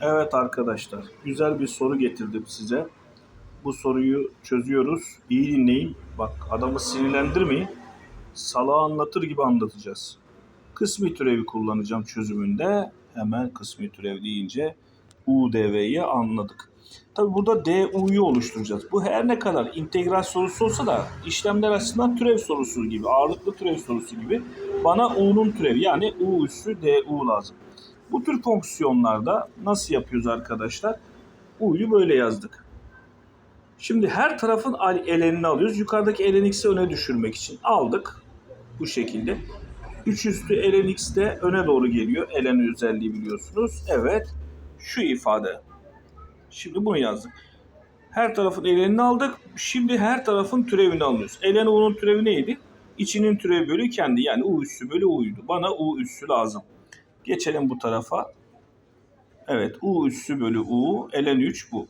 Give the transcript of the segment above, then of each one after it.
Evet arkadaşlar, güzel bir soru getirdim size. Bu soruyu çözüyoruz. İyi dinleyin. Bak adamı sinirlendirmeyin. Salağı anlatır gibi anlatacağız. Kısmi türevi kullanacağım çözümünde. Hemen kısmi türev deyince UDV'yi anladık. Tabi burada DU'yu oluşturacağız. Bu her ne kadar integral sorusu olsa da işlemler açısından türev sorusu gibi, ağırlıklı türev sorusu gibi bana U'nun türevi yani U üssü DU lazım. Bu tür fonksiyonlarda nasıl yapıyoruz arkadaşlar? U'yu böyle yazdık. Şimdi her tarafın elenini alıyoruz. Yukarıdaki ln x'i öne düşürmek için aldık. Bu şekilde. 3 üstü ln x de öne doğru geliyor. ln özelliği biliyorsunuz. Evet. Şu ifade. Şimdi bunu yazdık. Her tarafın elenini aldık. Şimdi her tarafın türevini alıyoruz. ln u'nun türevi neydi? İçinin türevi bölü kendi. Yani u üssü bölü u'ydu. Bana u üssü lazım. Geçelim bu tarafa. Evet u üssü bölü u ln 3 bu.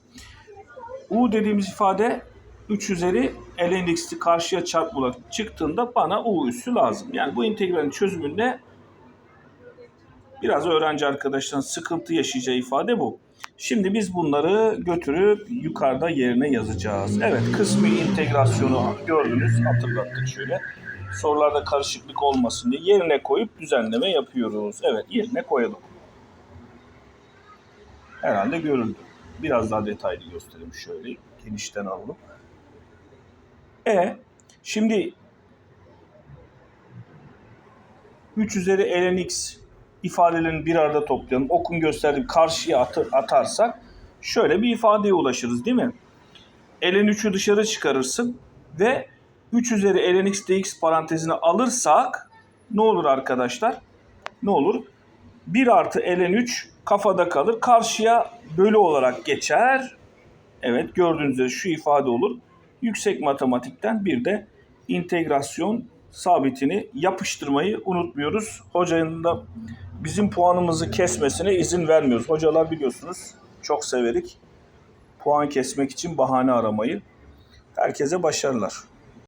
u dediğimiz ifade 3 üzeri ln x'i karşıya çarpmalar çıktığında bana u üssü lazım. Yani bu integralin çözümünde biraz öğrenci arkadaşların sıkıntı yaşayacağı ifade bu. Şimdi biz bunları götürüp yukarıda yerine yazacağız. Evet kısmi integrasyonu gördünüz hatırlattık şöyle. Sorularda karışıklık olmasın diye yerine koyup düzenleme yapıyoruz. Evet yerine koyalım. Herhalde görüldü. Biraz daha detaylı göstereyim şöyle. Genişten alalım. E şimdi 3 üzeri ln x ifadelerini bir arada toplayalım. Okun gösterdiğim karşıya atı- atarsak şöyle bir ifadeye ulaşırız değil mi? ln 3'ü dışarı çıkarırsın ve 3 üzeri ln x dx parantezine alırsak ne olur arkadaşlar? Ne olur? 1 artı ln 3 kafada kalır. Karşıya bölü olarak geçer. Evet gördüğünüz üzere şu ifade olur. Yüksek matematikten bir de integrasyon sabitini yapıştırmayı unutmuyoruz. Hocanın da bizim puanımızı kesmesine izin vermiyoruz. Hocalar biliyorsunuz çok severik puan kesmek için bahane aramayı. Herkese başarılar.